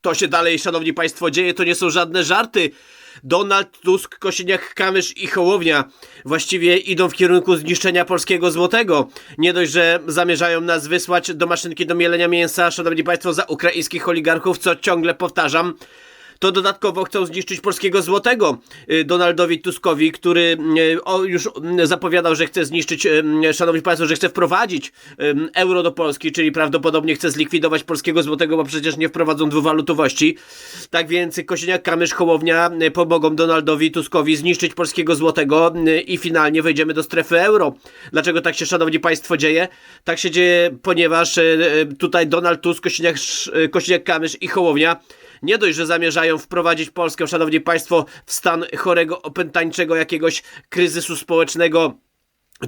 to się dalej, szanowni państwo, dzieje, to nie są żadne żarty. Donald Tusk, Kosiniak-Kamysz i Hołownia właściwie idą w kierunku zniszczenia polskiego złotego. Nie dość, że zamierzają nas wysłać do maszynki do mielenia mięsa, szanowni państwo, za ukraińskich oligarchów, co ciągle powtarzam, to dodatkowo chcą zniszczyć polskiego złotego y, Donaldowi Tuskowi, który y, już y, zapowiadał, że chce zniszczyć, szanowni państwo, że chce wprowadzić euro do Polski, czyli prawdopodobnie chce zlikwidować polskiego złotego, bo przecież nie wprowadzą dwuwalutowości. Tak więc Kosiniak-Kamysz, Hołownia pomogą Donaldowi Tuskowi zniszczyć polskiego złotego i finalnie wejdziemy do strefy euro. Dlaczego tak się, szanowni państwo, dzieje? Tak się dzieje, ponieważ tutaj Donald Tusk, Kosiniak- Kosiniak-Kamysz i Hołownia nie dość, że zamierzają wprowadzić Polskę, szanowni państwo, w stan chorego, opętańczego jakiegoś kryzysu społecznego,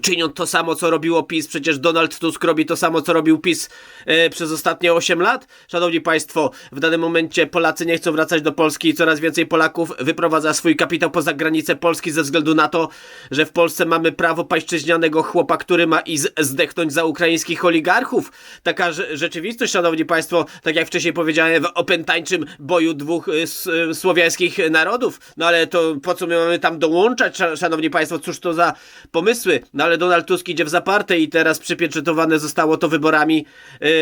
czynią to samo, co robiło PiS. Przecież Donald Tusk robi to samo, co robił PiS e, przez ostatnie 8 lat. Szanowni Państwo, w danym momencie Polacy nie chcą wracać do Polski i coraz więcej Polaków wyprowadza swój kapitał poza granicę Polski ze względu na to, że w Polsce mamy prawo pańszczyźnianego chłopa, który ma i zdechnąć za ukraińskich oligarchów. Taka rze- rzeczywistość, Szanowni Państwo, tak jak wcześniej powiedziałem, w opętańczym boju dwóch y, s- y, słowiańskich narodów. No ale to po co my mamy tam dołączać, sza- Szanowni Państwo, cóż to za pomysły? No ale Donald Tusk idzie w zaparte i teraz przypieczętowane zostało to wyborami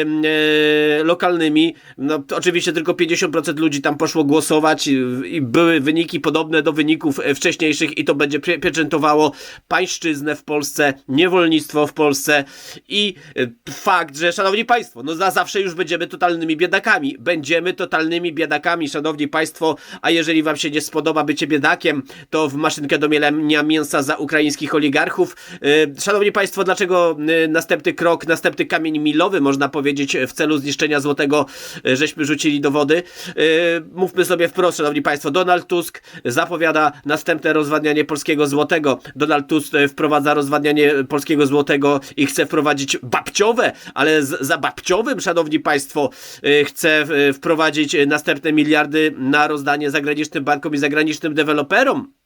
ym, e, lokalnymi. No oczywiście tylko 50% ludzi tam poszło głosować i, i były wyniki podobne do wyników e, wcześniejszych i to będzie pie- pieczętowało pańszczyznę w Polsce, niewolnictwo w Polsce i e, fakt, że szanowni państwo, no za zawsze już będziemy totalnymi biedakami. Będziemy totalnymi biedakami, szanowni państwo, a jeżeli wam się nie spodoba bycie biedakiem, to w maszynkę do mielenia mięsa za ukraińskich oligarchów. E, Szanowni państwo, dlaczego e, następny krok, następny kamień milowy, można powiedzieć, w celu zniszczenia złotego, e, żeśmy rzucili do wody? E, Mówmy sobie wprost, szanowni państwo, Donald Tusk zapowiada następne rozwadnianie polskiego złotego. Donald Tusk e, wprowadza rozwadnianie polskiego złotego i chce wprowadzić babciowe, ale za babciowym, szanowni państwo, e, chce e, wprowadzić e, następne miliardy na rozdanie zagranicznym bankom i zagranicznym deweloperom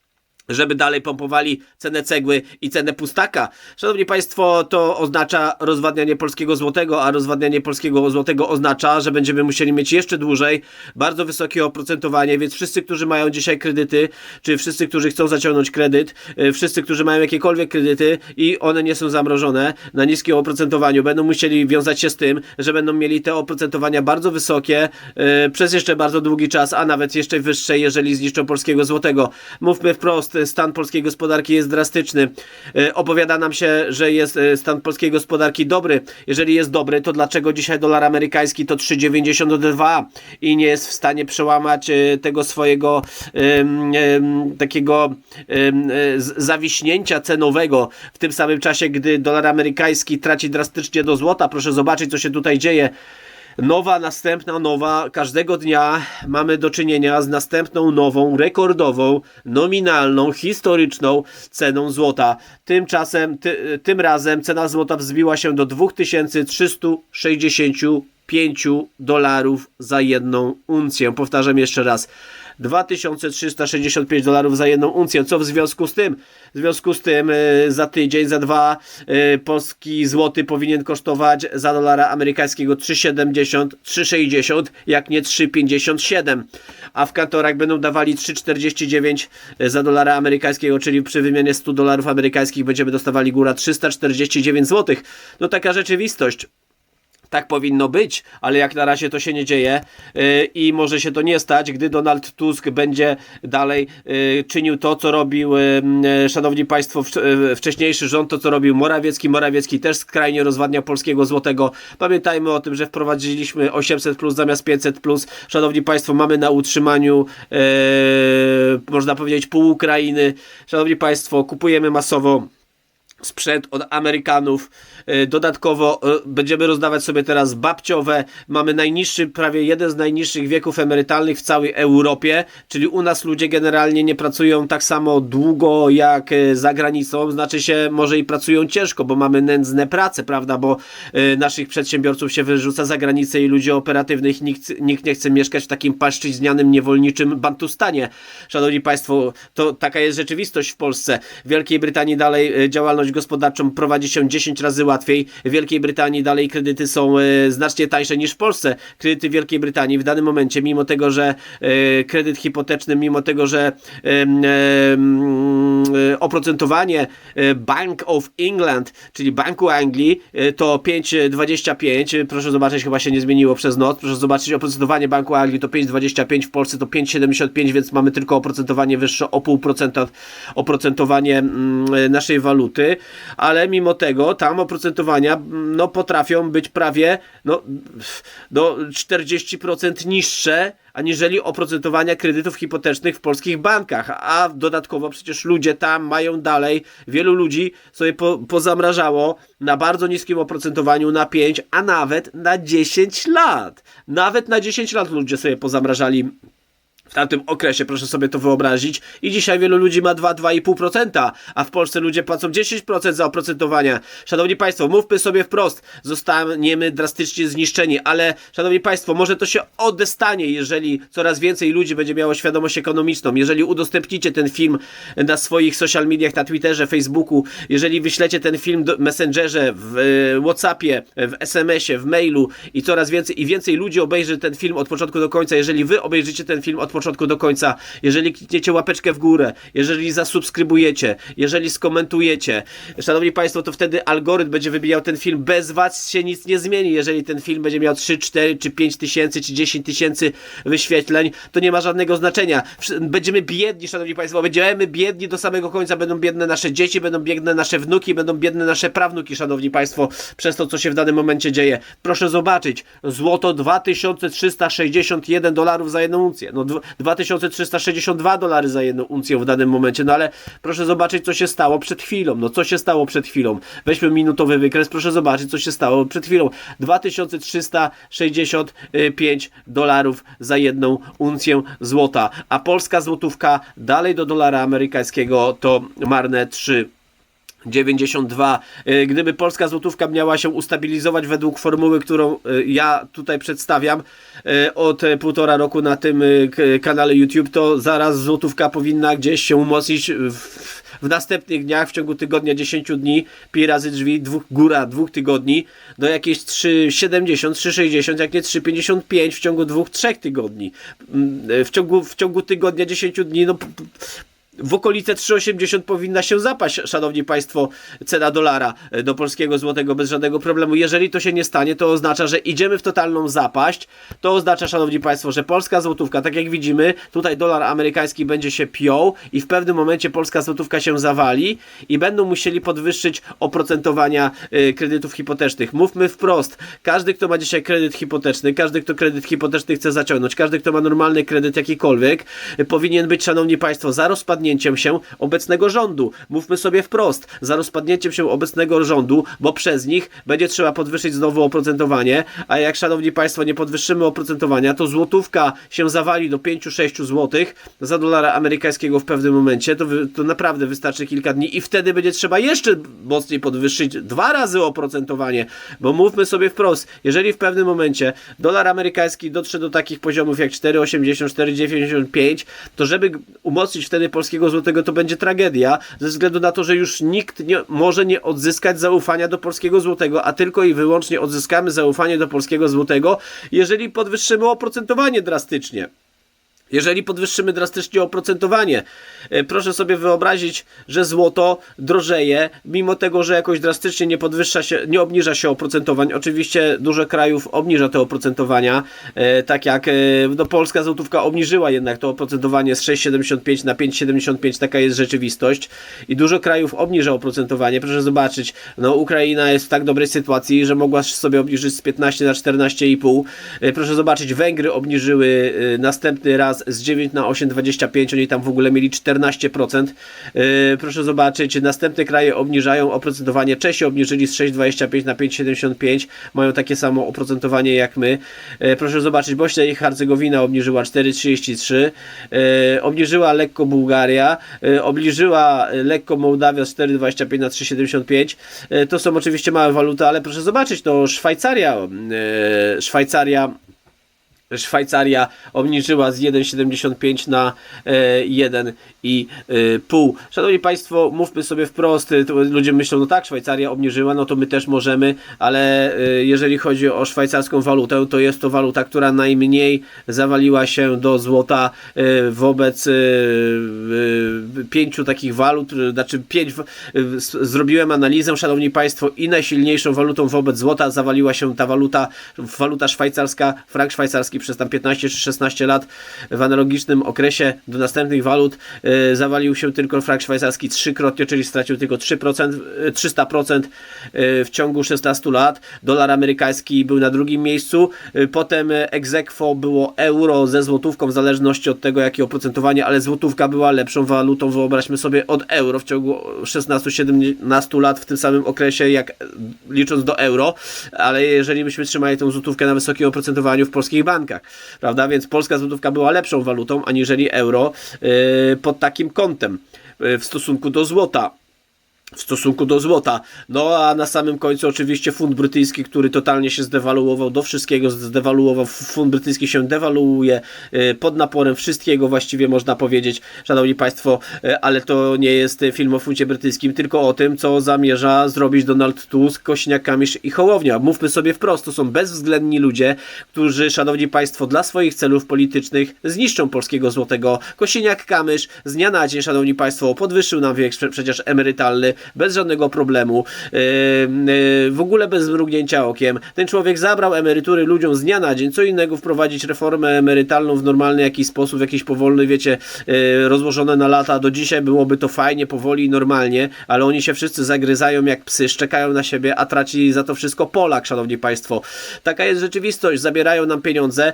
żeby dalej pompowali cenę cegły i cenę pustaka. Szanowni Państwo, to oznacza rozwadnianie polskiego złotego, a rozwadnianie polskiego złotego oznacza, że będziemy musieli mieć jeszcze dłużej bardzo wysokie oprocentowanie, więc wszyscy, którzy mają dzisiaj kredyty, czy wszyscy, którzy chcą zaciągnąć kredyt, y, wszyscy, którzy mają jakiekolwiek kredyty i one nie są zamrożone na niskim oprocentowaniu, będą musieli wiązać się z tym, że będą mieli te oprocentowania bardzo wysokie y, przez jeszcze bardzo długi czas, a nawet jeszcze wyższe, jeżeli zniszczą polskiego złotego. Mówmy wprost, stan polskiej gospodarki jest drastyczny. E, Opowiada nam się, że jest e, stan polskiej gospodarki dobry. Jeżeli jest dobry, to dlaczego dzisiaj dolar amerykański to 3,92 i nie jest w stanie przełamać e, tego swojego takiego e, zawiśnięcia cenowego w tym samym czasie, gdy dolar amerykański traci drastycznie do złota. Proszę zobaczyć, co się tutaj dzieje. Nowa, następna nowa, każdego dnia mamy do czynienia z następną nową, rekordową, nominalną, historyczną ceną złota. Tymczasem, ty, tym razem cena złota wzbiła się do 2365 dolarów za jedną uncję. Powtarzam jeszcze raz. 2365 dolarów za jedną uncję. Co w związku z tym? W związku z tym y, za tydzień, za dwa y, polski złoty powinien kosztować za dolara amerykańskiego 3,70, 3,60, jak nie 3,57. A w kantorach będą dawali 3,49 za dolara amerykańskiego, czyli przy wymianie 100 dolarów amerykańskich będziemy dostawali góra 349 zł. No taka rzeczywistość. Tak powinno być, ale jak na razie to się nie dzieje yy, i może się to nie stać, gdy Donald Tusk będzie dalej yy, czynił to, co robił, yy, szanowni państwo, wcz- wcześniejszy rząd, to co robił Morawiecki. Morawiecki też skrajnie rozwadniał polskiego złotego. Pamiętajmy o tym, że wprowadziliśmy 800 plus zamiast 500 plus. Szanowni państwo, mamy na utrzymaniu, można powiedzieć, pół Ukrainy. Szanowni państwo, kupujemy masowo sprzęt od Amerykanów. Y, Dodatkowo y, będziemy rozdawać sobie teraz babciowe. Mamy najniższy, prawie jeden z najniższych wieków emerytalnych w całej Europie, czyli u nas ludzie generalnie nie pracują tak samo długo jak y, za granicą, znaczy się może i pracują ciężko, bo mamy nędzne prace, prawda, bo naszych przedsiębiorców się wyrzuca za granicę i ludzi operatywnych nikt, nikt nie chce mieszkać w takim paszczyźnianym, niewolniczym Bantustanie. Szanowni Państwo, to taka jest rzeczywistość w Polsce. W Wielkiej Brytanii dalej działalność działalność gospodarczą prowadzi się 10 razy łatwiej. W Wielkiej Brytanii dalej kredyty są e, znacznie tańsze niż w Polsce. Kredyty w Wielkiej Brytanii w danym momencie, mimo tego, że e, kredyt hipoteczny, mimo tego, że e, oprocentowanie Bank of England, czyli Banku Anglii, to 5,25. Proszę zobaczyć, chyba się nie zmieniło przez noc. Proszę zobaczyć, oprocentowanie Banku Anglii to 5,25, w Polsce to 5,75, więc mamy tylko oprocentowanie wyższe o 0,5% oprocentowanie mm, naszej waluty, ale mimo tego tam oprocentowania no, potrafią być prawie no, do 40% niższe aniżeli oprocentowania kredytów hipotecznych w polskich bankach, a dodatkowo przecież ludzie tam mają dalej, wielu ludzi sobie po, pozamrażało na bardzo niskim oprocentowaniu na 5, a nawet na 10 lat. Nawet na 10 lat ludzie sobie pozamrażali tamtym okresie, proszę sobie to wyobrazić. I dzisiaj wielu ludzi ma 2-2,5%, a w Polsce ludzie płacą 10% za oprocentowania. Szanowni Państwo, mówmy sobie wprost, zostaniemy drastycznie zniszczeni, ale Szanowni Państwo, może to się odestanie, jeżeli coraz więcej ludzi będzie miało świadomość ekonomiczną, jeżeli udostępnicie ten film na swoich social mediach, na Twitterze, Facebooku, jeżeli wyślecie ten film Messengerze, w e, Whatsappie, w SMS-ie, w mailu i coraz więcej i więcej ludzi obejrzy ten film od początku do końca, jeżeli wy obejrzycie ten film od początku do końca, jeżeli klikniecie łapeczkę w górę, jeżeli zasubskrybujecie, jeżeli skomentujecie, szanowni państwo, to wtedy algorytm będzie wybijał ten film, bez was się nic nie zmieni, jeżeli ten film będzie miał 3, 4 czy 5 tysięcy, czy 10 tysięcy wyświetleń, to nie ma żadnego znaczenia. Będziemy biedni, szanowni państwo, będziemy biedni do samego końca, będą biedne nasze dzieci, będą biedne nasze wnuki, będą biedne nasze prawnuki, szanowni państwo, przez to, co się w danym momencie dzieje. Proszę zobaczyć, złoto 2361 dolarów za jedną uncję. No 2362 dolary za jedną uncję w danym momencie, no ale proszę zobaczyć, co się stało przed chwilą. No co się stało przed chwilą? Weźmy minutowy wykres, proszę zobaczyć, co się stało przed chwilą. 2365 dolarów za jedną uncję złota, a polska złotówka dalej do dolara amerykańskiego to marne 3 92. Y, Gdyby polska złotówka miała się ustabilizować według formuły, którą y, ja tutaj przedstawiam y, od półtora roku na tym kanale YouTube, to zaraz złotówka powinna gdzieś się umocnić w, w następnych dniach, w ciągu tygodnia, 10 dni, pi razy drzwi, dwóch, góra dwóch tygodni, do jakieś 3,70, 3,60, jak nie 3,55 w ciągu dwóch, trzech tygodni. Mm, W ciągu, w ciągu tygodnia, 10 dni, no w okolice 3,80 powinna się zapaść, szanowni państwo, cena dolara e, do polskiego złotego bez żadnego problemu. Jeżeli to się nie stanie, to oznacza, że idziemy w totalną zapaść. To oznacza, szanowni państwo, że polska złotówka, tak jak widzimy, tutaj dolar amerykański będzie się piął i w pewnym momencie polska złotówka się zawali i będą musieli podwyższyć oprocentowania e, kredytów hipotecznych. Mówmy wprost, każdy, kto ma dzisiaj kredyt hipoteczny, każdy, kto kredyt hipoteczny chce zaciągnąć, każdy, kto ma normalny kredyt jakikolwiek, e, powinien być, szanowni państwo, za rozpadnięciem się obecnego rządu. Mówmy sobie wprost, za rozpadnięciem się obecnego rządu, bo przez nich będzie trzeba podwyższyć znowu oprocentowanie, a jak, szanowni państwo, nie podwyższymy oprocentowania, to złotówka się zawali do 5-6 złotych za dolara amerykańskiego w pewnym momencie, to, wy, to naprawdę wystarczy kilka dni i wtedy będzie trzeba jeszcze mocniej podwyższyć dwa razy oprocentowanie, bo mówmy sobie wprost, jeżeli w pewnym momencie dolar amerykański dotrze do takich poziomów jak 4,80, 4,95, to żeby umocnić wtedy polskiego złotego, to będzie tragedia, ze względu na to, że już nikt nie, może nie odzyskać zaufania do polskiego złotego, a tylko i wyłącznie odzyskamy zaufanie do polskiego złotego, jeżeli podwyższymy oprocentowanie drastycznie. Jeżeli podwyższymy drastycznie oprocentowanie, e, proszę sobie wyobrazić, że złoto drożeje, mimo tego, że jakoś drastycznie nie podwyższa się, nie obniża się oprocentowań. Oczywiście dużo krajów obniża te oprocentowania, e, tak jak e, no, polska złotówka obniżyła jednak to oprocentowanie z 6,75 na 5,75, taka jest rzeczywistość. I dużo krajów obniża oprocentowanie. Proszę zobaczyć, no Ukraina jest w tak dobrej sytuacji, że mogła sobie obniżyć z 15 na 14,5. E, Proszę zobaczyć, Węgry obniżyły następny raz z 9 na 8,25, oni tam w ogóle mieli 14%. E, Proszę zobaczyć, następne kraje obniżają oprocentowanie. Czesi obniżyli z 6,25 na 5,75, mają takie samo oprocentowanie jak my. E, Proszę zobaczyć, Bośnia i Hercegowina obniżyła 4,33, e, obniżyła lekko Bułgaria, obniżyła lekko Mołdawia z 4,25 na 3,75. E, To są oczywiście małe waluty, ale proszę zobaczyć, to Szwajcaria, Szwajcaria Szwajcaria obniżyła z 1,75 na e, 1,5. Szanowni Państwo, mówmy sobie wprost, to ludzie myślą, no tak, Szwajcaria obniżyła, no to my też możemy, ale jeżeli chodzi o szwajcarską walutę, to jest to waluta, która najmniej zawaliła się do złota wobec pięciu takich walut, znaczy pięć, zrobiłem analizę, szanowni państwo, i najsilniejszą walutą wobec złota zawaliła się ta waluta, waluta szwajcarska, frank szwajcarski przez tam 15 czy 16 lat w analogicznym okresie do następnych walut y, zawalił się tylko frank szwajcarski trzykrotnie, czyli stracił tylko 3%, y, 300% y, w ciągu 16 lat. Dolar amerykański był na drugim miejscu, potem aequo było euro ze złotówką w zależności od tego jakie oprocentowanie, ale złotówka była lepszą walutą, wyobraźmy sobie, od euro w ciągu 16-17 lat w tym samym okresie, jak e, licząc do euro, ale jeżeli byśmy trzymali tą złotówkę na wysokim oprocentowaniu w polskich bankach, prawda, więc polska złotówka była lepszą walutą aniżeli euro yy, pod takim kątem yy, w stosunku do złota w stosunku do złota. No a na samym końcu oczywiście funt brytyjski, który totalnie się zdewaluował, do wszystkiego zdewaluował. Funt brytyjski się dewaluuje y, pod naporem wszystkiego właściwie można powiedzieć, szanowni państwo, y, ale to nie jest film o funcie brytyjskim, tylko o tym, co zamierza zrobić Donald Tusk, Kośniak-Kamysz i Hołownia. Mówmy sobie wprost, to są bezwzględni ludzie, którzy, szanowni państwo, dla swoich celów politycznych zniszczą polskiego złotego. Kosiniak-Kamysz z dnia na dzień, szanowni państwo, podwyższył nam wiek prze- przecież emerytalny, bez żadnego problemu, yy, yy, w ogóle bez mrugnięcia okiem. Ten człowiek zabrał emerytury ludziom z dnia na dzień, co innego wprowadzić reformę emerytalną w normalny jakiś sposób, w jakiś powolny, wiecie, yy, rozłożone na lata. Do dzisiaj byłoby to fajnie, powoli i normalnie, ale oni się wszyscy zagryzają jak psy, szczekają na siebie, a traci za to wszystko Polak, szanowni państwo. Taka jest rzeczywistość, zabierają nam pieniądze,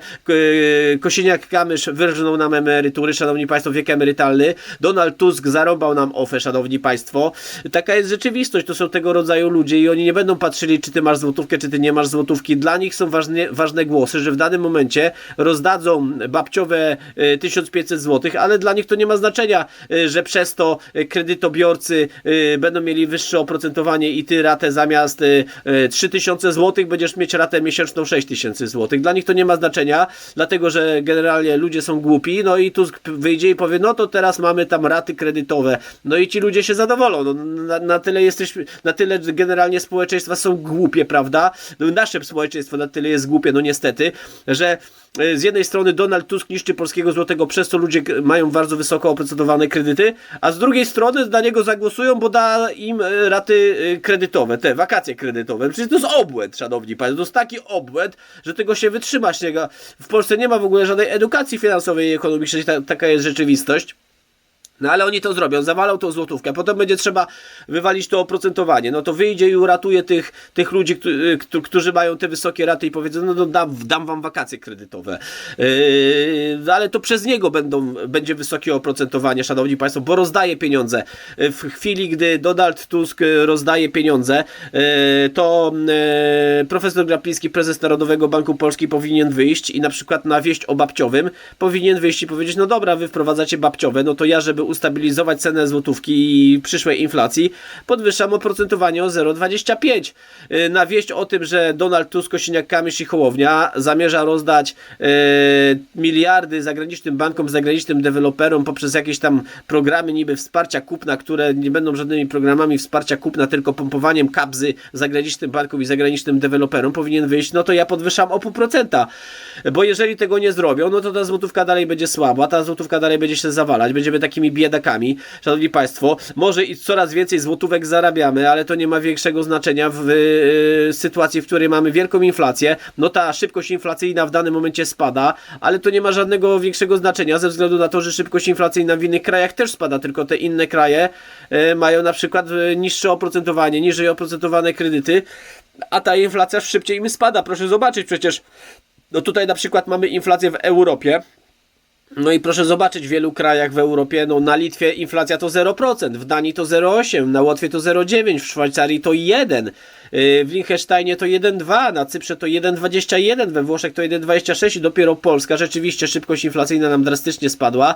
Kosiniak-Kamysz wyrżnął nam emerytury, szanowni państwo, wiek emerytalny, Donald Tusk zarąbał nam ofę, szanowni państwo. Taka jest rzeczywistość, to są tego rodzaju ludzie i oni nie będą patrzyli, czy ty masz złotówkę, czy ty nie masz złotówki. Dla nich są ważne, ważne głosy, że w danym momencie rozdadzą babciowe y, 1500 zł, ale dla nich to nie ma znaczenia, y, że przez to kredytobiorcy y, będą mieli wyższe oprocentowanie i ty ratę zamiast y, y, 3000 zł będziesz mieć ratę miesięczną 6000 zł. Dla nich to nie ma znaczenia, dlatego że generalnie ludzie są głupi, no i Tusk wyjdzie i powie, no to teraz mamy tam raty kredytowe, no i ci ludzie się zadowolą. No, na, na tyle jesteśmy, na tyle generalnie społeczeństwa są głupie, prawda? No, nasze społeczeństwo na tyle jest głupie, no niestety, że e, z jednej strony Donald Tusk niszczy polskiego złotego, przez co ludzie mają bardzo wysoko oprocentowane kredyty, a z drugiej strony dla niego zagłosują, bo da im e, raty e, kredytowe, te wakacje kredytowe. Przecież to jest obłęd, szanowni państwo, to jest taki obłęd, że tego się wytrzymać. W Polsce nie ma w ogóle żadnej edukacji finansowej i ekonomicznej, ta, taka jest rzeczywistość. No ale oni to zrobią, zawalą tą złotówkę, potem będzie trzeba wywalić to oprocentowanie. No to wyjdzie i uratuje tych, tych ludzi, y, któ- którzy mają te wysokie raty i powiedzą, no, no dam, dam wam wakacje kredytowe. Yy, ale to przez niego będą, będzie wysokie oprocentowanie, szanowni państwo, bo rozdaje pieniądze. W chwili, gdy Donald Tusk y, rozdaje pieniądze, yy, to yy, profesor Glapiński, prezes Narodowego Banku Polski powinien wyjść i na przykład na wieść o babciowym powinien wyjść i powiedzieć, no dobra, wy wprowadzacie babciowe, no to ja, żeby ustabilizować cenę złotówki i przyszłej inflacji, podwyższam oprocentowanie o 0,25. Yy, Na wieść o tym, że Donald Tusk, Kosiniak-Kamysz i Hołownia zamierza rozdać yy, miliardy zagranicznym bankom, zagranicznym deweloperom poprzez jakieś tam programy niby wsparcia kupna, które nie będą żadnymi programami wsparcia kupna, tylko pompowaniem kabzy zagranicznym bankom i zagranicznym deweloperom powinien wyjść, no to ja podwyższam o pół procenta. Bo jeżeli tego nie zrobią, no to ta złotówka dalej będzie słaba, ta złotówka dalej będzie się zawalać, będziemy takimi biedakami, szanowni państwo. Może i coraz więcej złotówek zarabiamy, ale to nie ma większego znaczenia w y, sytuacji, w której mamy wielką inflację. No ta szybkość inflacyjna w danym momencie spada, ale to nie ma żadnego większego znaczenia ze względu na to, że szybkość inflacyjna w innych krajach też spada, tylko te inne kraje y, mają na przykład y, niższe oprocentowanie, niżej oprocentowane kredyty, a ta inflacja szybciej im spada. Proszę zobaczyć przecież. No tutaj na przykład mamy inflację w Europie, no i proszę zobaczyć, w wielu krajach w Europie, no na Litwie inflacja to 0%, w Danii to 0,8%, na Łotwie to 0,9%, w Szwajcarii to 1%, yy, w Liechtensteinie to 1,2%, na Cyprze to 1,21%, we Włoszech to 1,26% i dopiero Polska, rzeczywiście szybkość inflacyjna nam drastycznie spadła.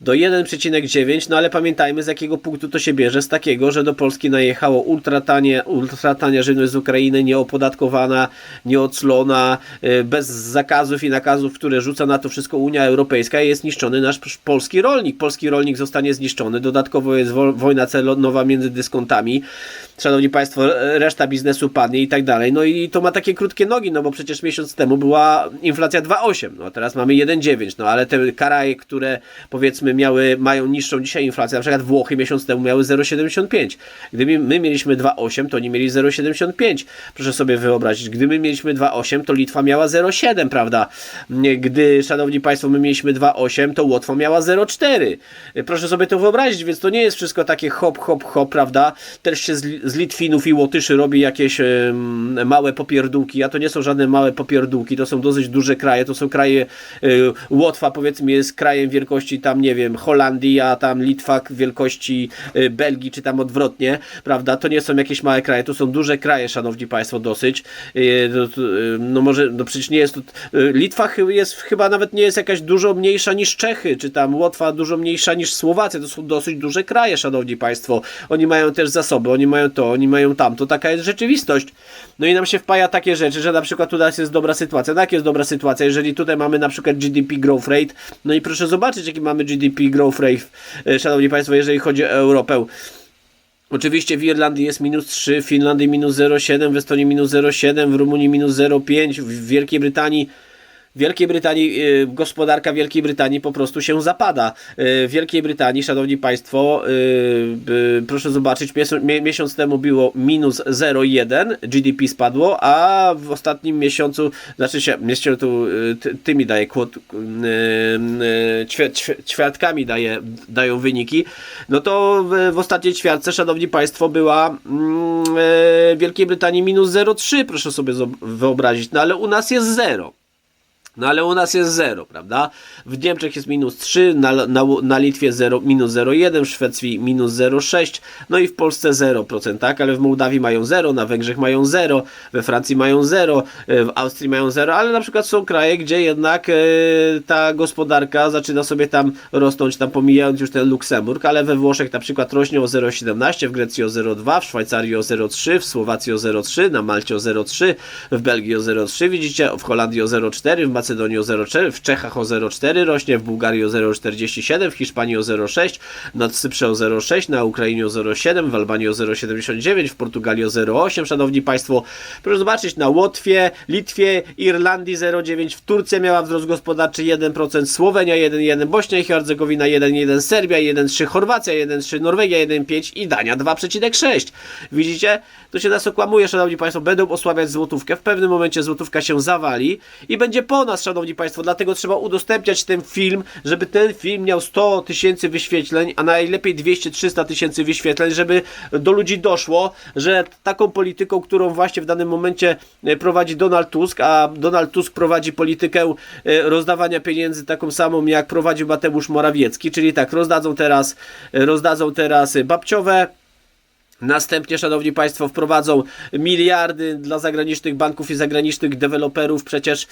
Do 1,9, no ale pamiętajmy z jakiego punktu to się bierze, z takiego, że do Polski najechało ultratanie, ultratania żywność z Ukrainy, nieopodatkowana, nieoclona, y, bez zakazów i nakazów, które rzuca na to wszystko Unia Europejska jest niszczony nasz polski rolnik. Polski rolnik zostanie zniszczony, dodatkowo jest wo wojna celowa między dyskontami, szanowni państwo, reszta biznesu padnie i tak dalej, no i to ma takie krótkie nogi, no bo przecież miesiąc temu była inflacja 2,8, no teraz mamy 1,9, no ale te kraje, które powiedzmy miały, mają niższą dzisiaj inflację, na przykład Włochy miesiąc temu miały 0,75. Gdyby my mieliśmy 2,8, to oni mieli 0,75. Proszę sobie wyobrazić, gdy my mieliśmy 2,8, to Litwa miała 0,7, prawda? Gdy, szanowni państwo, my mieliśmy 2,8, to Łotwa miała 0,4. Proszę sobie to wyobrazić, więc to nie jest wszystko takie hop, hop, hop, prawda? Też się z Litwinów i Łotyszy robi jakieś małe popierdółki, a to nie są żadne małe popierdółki, to są dosyć duże kraje, to są kraje, y, Łotwa powiedzmy jest krajem wielkości tam, nie wiem, Holandii, a tam Litwa wielkości y, Belgii, czy tam odwrotnie, prawda? To nie są jakieś małe kraje, to są duże kraje, szanowni państwo, dosyć. Y, no może, no przecież nie jest to, Litwa jest chyba nawet nie jest jakaś dużo mniejsza niż Czechy, czy tam Łotwa dużo mniejsza niż Słowacja, to są dosyć duże kraje, szanowni państwo. Oni mają też zasoby, oni mają to, oni mają tamto, taka jest rzeczywistość. No i nam się wpaja takie rzeczy, że na przykład tutaj jest dobra sytuacja. Jak jest dobra sytuacja? Jeżeli tutaj mamy na przykład GDP growth rate, no i proszę zobaczyć, jaki mamy GDP growth rate, e, szanowni państwo, jeżeli chodzi o Europę. Oczywiście w Irlandii jest minus 3, w Finlandii minus 0,7, w Estonii minus 0,7, w Rumunii minus 0,5, w Wielkiej Brytanii Wielkiej Brytanii, y, gospodarka Wielkiej Brytanii po prostu się zapada. Y, w Wielkiej Brytanii, szanowni państwo, y, proszę zobaczyć, miesiąc temu było minus 0,1 GDP spadło, a w ostatnim miesiącu, znaczy się, jeszcze tu ty, mi daje kłod, ćwiartkami daje, dają wyniki, no to w, w ostatniej ćwiartce, szanowni państwo, była mm, w Wielkiej Brytanii minus 0,3, proszę sobie wyobrazić, no ale u nas jest 0. No ale u nas jest 0, prawda? W Niemczech jest minus 3, na, na, na Litwie 0, minus 0,1, w Szwecji minus 0,6, no i w Polsce 0%, tak? Ale w Mołdawii mają 0, na Węgrzech mają 0, we Francji mają 0, e, w Austrii mają 0, ale na przykład są kraje, gdzie jednak e, ta gospodarka zaczyna sobie tam rosnąć, tam pomijając już ten Luksemburg, ale we Włoszech na przykład rośnie o 0,17, w Grecji o 0,2, w Szwajcarii o 0,3, w Słowacji o 0,3, na Malcie o 0,3, w Belgii o 0,3, widzicie, w Holandii o 0,4, w Macedonii Macedonii o 0,4, w Czechach o 0,4 rośnie, w Bułgarii o 0,47, w Hiszpanii o 0,6, na Cyprze o 0,6, na Ukrainie o 0,7, w Albanii o 0,79, w Portugalii o 0,8, szanowni państwo. Proszę zobaczyć, na Łotwie, Litwie, Irlandii 0,9, w Turcji miała wzrost gospodarczy 1%, Słowenia 1,1, Bośnia i Hercegowina 1,1, Serbia 1,3, Chorwacja 1,3, Norwegia 1,5 i Dania 2,6. Widzicie? To się nas okłamuje, szanowni państwo, będą osłabiać złotówkę, w pewnym momencie złotówka się zawali i będzie po nas, szanowni państwo, dlatego trzeba udostępniać ten film, żeby ten film miał 100 tysięcy wyświetleń, a najlepiej 200-300 tysięcy wyświetleń, żeby do ludzi doszło, że taką polityką, którą właśnie w danym momencie e, prowadzi Donald Tusk, a Donald Tusk prowadzi politykę e, rozdawania pieniędzy taką samą, jak prowadził Mateusz Morawiecki, czyli tak, rozdadzą teraz, e, rozdadzą teraz babciowe, Następnie, szanowni państwo, wprowadzą miliardy dla zagranicznych banków i zagranicznych deweloperów. Przecież yy,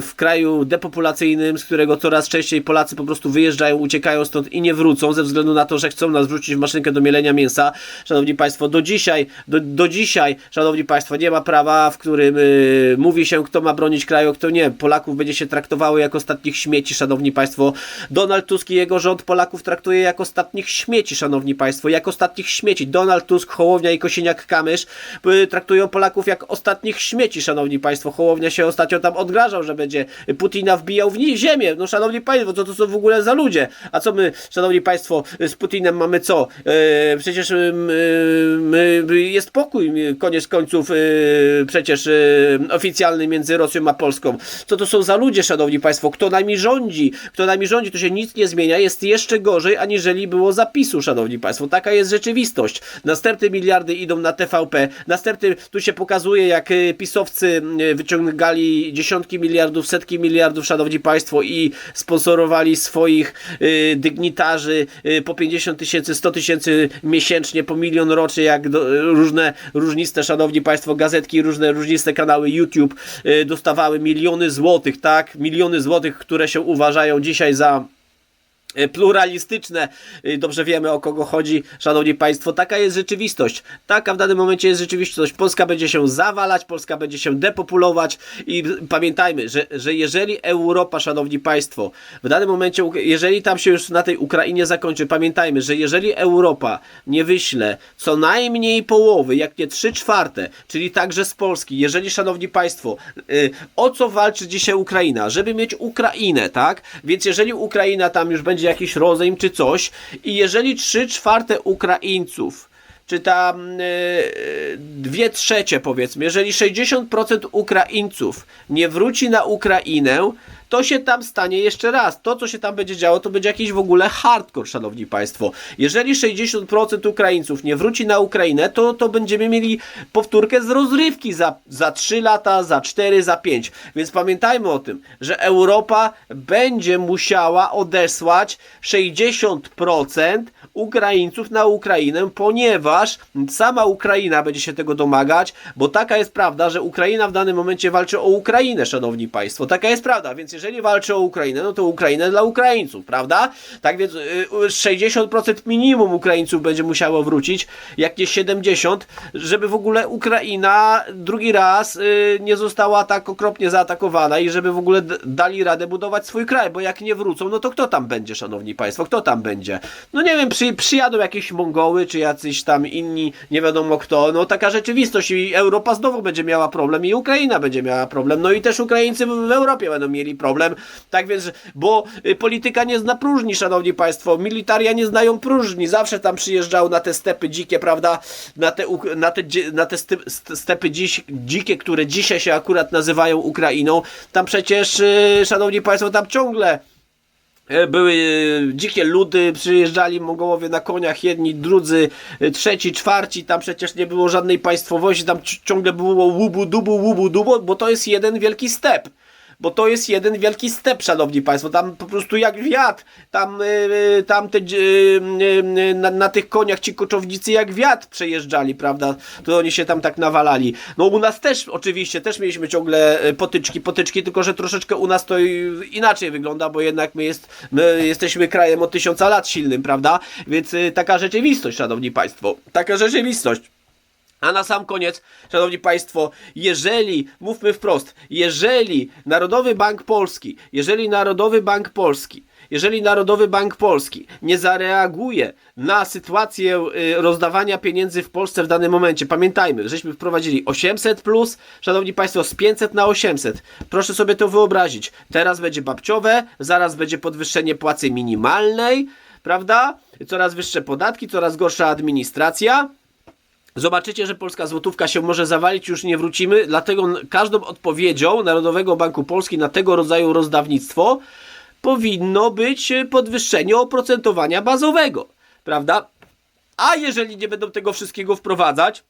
w kraju depopulacyjnym, z którego coraz częściej Polacy po prostu wyjeżdżają, uciekają stąd i nie wrócą ze względu na to, że chcą nas wrzucić w maszynkę do mielenia mięsa. Szanowni państwo, do dzisiaj, do, do dzisiaj, szanowni państwo, nie ma prawa, w którym yy, mówi się, kto ma bronić kraju, kto nie. Polaków będzie się traktowało jak ostatnich śmieci, szanowni państwo. Donald Tusk i jego rząd Polaków traktuje jak ostatnich śmieci, szanowni państwo państwo, jak ostatnich śmieci. Donald Tusk, Hołownia i Kosiniak-Kamysz y, traktują Polaków jak ostatnich śmieci, szanowni państwo. Hołownia się ostatnio tam odgrażał, że będzie Putina wbijał w niej ziemię. No szanowni państwo, co to są w ogóle za ludzie? A co my, szanowni państwo, z Putinem mamy co? E, przecież e, my, jest pokój, koniec końców, e, przecież oficjalny między Rosją a Polską. Co to są za ludzie, szanowni państwo? Kto nami rządzi? Kto nami rządzi? To się nic nie zmienia. Jest jeszcze gorzej, aniżeli było zapisu, szanowni państwo. Taka jest rzeczywistość. Następne miliardy idą na TVP. Następny, tu się pokazuje, jak y, pisowcy y, wyciągali dziesiątki miliardów, setki miliardów, szanowni państwo, i sponsorowali swoich y, dygnitarzy po 50 tysięcy, 100 tysięcy miesięcznie, po milion rocznie, jak do, różne różniste, szanowni państwo, gazetki, różne różniste kanały YouTube dostawały miliony złotych, tak? Miliony złotych, które się uważają dzisiaj za pluralistyczne. E, Dobrze wiemy o kogo chodzi, szanowni państwo. Taka jest rzeczywistość. Taka w danym momencie jest rzeczywistość. Polska będzie się zawalać, Polska będzie się depopulować i pamiętajmy, że, że jeżeli Europa, szanowni państwo, w danym momencie, jeżeli tam się już na tej Ukrainie zakończy, pamiętajmy, że jeżeli Europa nie wyśle co najmniej połowy, jak nie trzy czwarte, czyli także z Polski, jeżeli, szanowni państwo, y, o co walczy dzisiaj Ukraina? Żeby mieć Ukrainę, tak? Więc jeżeli Ukraina tam już będzie jakiś rozejm czy coś. I jeżeli trzy czwarte Ukraińców czy tam yy, dwie trzecie powiedzmy, jeżeli 60% Ukraińców nie wróci na Ukrainę, to się tam stanie jeszcze raz. To, co się tam będzie działo, to będzie jakiś w ogóle hardcore, szanowni państwo. Jeżeli 60% Ukraińców nie wróci na Ukrainę, to, to będziemy mieli powtórkę z rozrywki za, za 3 lata, za 4, za 5. Więc pamiętajmy o tym, że Europa będzie musiała odesłać 60% Ukraińców na Ukrainę, ponieważ sama Ukraina będzie się tego domagać, bo taka jest prawda, że Ukraina w danym momencie walczy o Ukrainę, szanowni państwo. Taka jest prawda, więc jeżeli walczy o Ukrainę, no to Ukrainę dla Ukraińców, prawda? Tak więc y, y, 60% minimum Ukraińców będzie musiało wrócić, jak nie 70, żeby w ogóle Ukraina drugi raz y, nie została tak okropnie zaatakowana i żeby w ogóle dali radę budować swój kraj, bo jak nie wrócą, no to kto tam będzie, szanowni państwo, kto tam będzie? No nie wiem, przy, przyjadą jakieś Mongoły, czy jacyś tam inni, nie wiadomo kto, no taka rzeczywistość i Europa znowu będzie miała problem i Ukraina będzie miała problem, no i też Ukraińcy w Europie będą mieli problem, tak więc, bo y, polityka nie zna próżni, szanowni państwo, militaria nie znają próżni, zawsze tam przyjeżdżał na te stepy dzikie, prawda, na te, na te, na te stepy dziś, dzikie, które dzisiaj się akurat nazywają Ukrainą, tam przecież, y, szanowni państwo, tam ciągle E, Były e, dzikie ludy, przyjeżdżali Mongołowie na koniach, jedni, drudzy, trzeci, czwarci, tam przecież nie było żadnej państwowości, tam ci- ciągle było łubu dubu, łubu dubu, bo to jest jeden wielki step. Bo to jest jeden wielki step, szanowni państwo. Tam po prostu jak wiatr. Tam, yy, tam te, yy, na, na tych koniach ci koczownicy jak wiatr przejeżdżali, prawda? To oni się tam tak nawalali. No u nas też oczywiście, też mieliśmy ciągle potyczki, potyczki, tylko że troszeczkę u nas to inaczej wygląda, bo jednak my, jest, my jesteśmy krajem od tysiąca lat silnym, prawda? Więc yy, taka rzeczywistość, szanowni państwo. Taka rzeczywistość. A na sam koniec, szanowni państwo, jeżeli, mówmy wprost, jeżeli Narodowy Bank Polski, jeżeli Narodowy Bank Polski, jeżeli Narodowy Bank Polski nie zareaguje na sytuację y, rozdawania pieniędzy w Polsce w danym momencie, pamiętajmy, żeśmy wprowadzili 800 plus, szanowni państwo, z 500 na 800. Proszę sobie to wyobrazić. Teraz będzie babciowe, zaraz będzie podwyższenie płacy minimalnej, prawda? Coraz wyższe podatki, coraz gorsza administracja. Zobaczycie, że polska złotówka się może zawalić, już nie wrócimy, dlatego każdą odpowiedzią Narodowego Banku Polski na tego rodzaju rozdawnictwo powinno być e, podwyższenie oprocentowania bazowego, prawda? A jeżeli nie będą tego wszystkiego wprowadzać,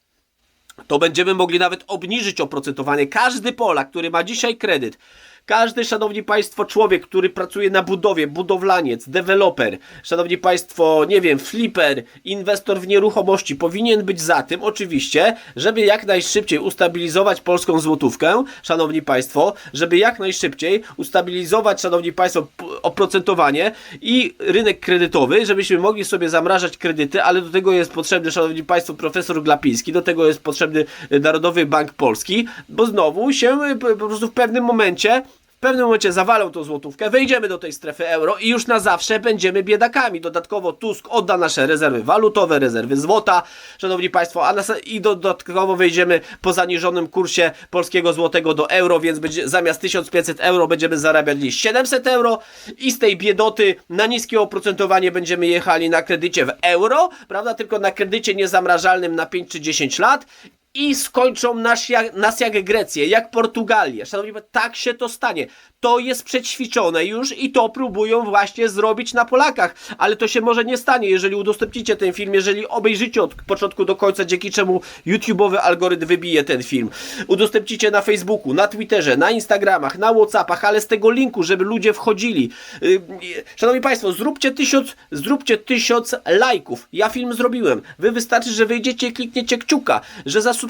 to będziemy mogli nawet obniżyć oprocentowanie. Każdy Polak, który ma dzisiaj kredyt, każdy, szanowni państwo, człowiek, który pracuje na budowie, budowlaniec, deweloper, szanowni państwo, nie wiem, flipper, inwestor w nieruchomości, powinien być za tym, oczywiście, żeby jak najszybciej ustabilizować polską złotówkę, szanowni państwo, żeby jak najszybciej ustabilizować, szanowni państwo, oprocentowanie i rynek kredytowy, żebyśmy mogli sobie zamrażać kredyty, ale do tego jest potrzebny, szanowni państwo, profesor Glapiński, do tego jest potrzebny Narodowy Bank Polski, bo znowu się e, po prostu w pewnym momencie pewnym momencie zawalą tą złotówkę, wejdziemy do tej strefy euro i już na zawsze będziemy biedakami. Dodatkowo Tusk odda nasze rezerwy walutowe, rezerwy złota, szanowni państwo, a nas, i dodatkowo wejdziemy po zaniżonym kursie polskiego złotego do euro, więc będzie, zamiast 1500 euro będziemy zarabiać dziś 700 euro i z tej biedoty na niskie oprocentowanie będziemy jechali na kredycie w euro, prawda, tylko na kredycie niezamrażalnym na 5 czy 10 lat i skończą nas jak, nas jak Grecję, jak Portugalię. Szanowni Państwo, tak się to stanie. To jest przećwiczone już i to próbują właśnie zrobić na Polakach, ale to się może nie stanie, jeżeli udostępnicie ten film, jeżeli obejrzycie od początku do końca, dzięki czemu YouTube'owy algorytm wybije ten film. Udostępnicie na Facebooku, na Twitterze, na Instagramach, na Whatsappach, ale z tego linku, żeby ludzie wchodzili. Yy, Szanowni Państwo, zróbcie tysiąc, zróbcie tysiąc lajków. Ja film zrobiłem. Wy wystarczy, że wyjdziecie klikniecie kciuka, że zasubskrybujecie,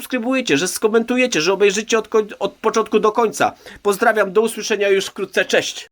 że skomentujecie, że obejrzycie od, od początku do końca. Pozdrawiam, do usłyszenia już wkrótce. Cześć!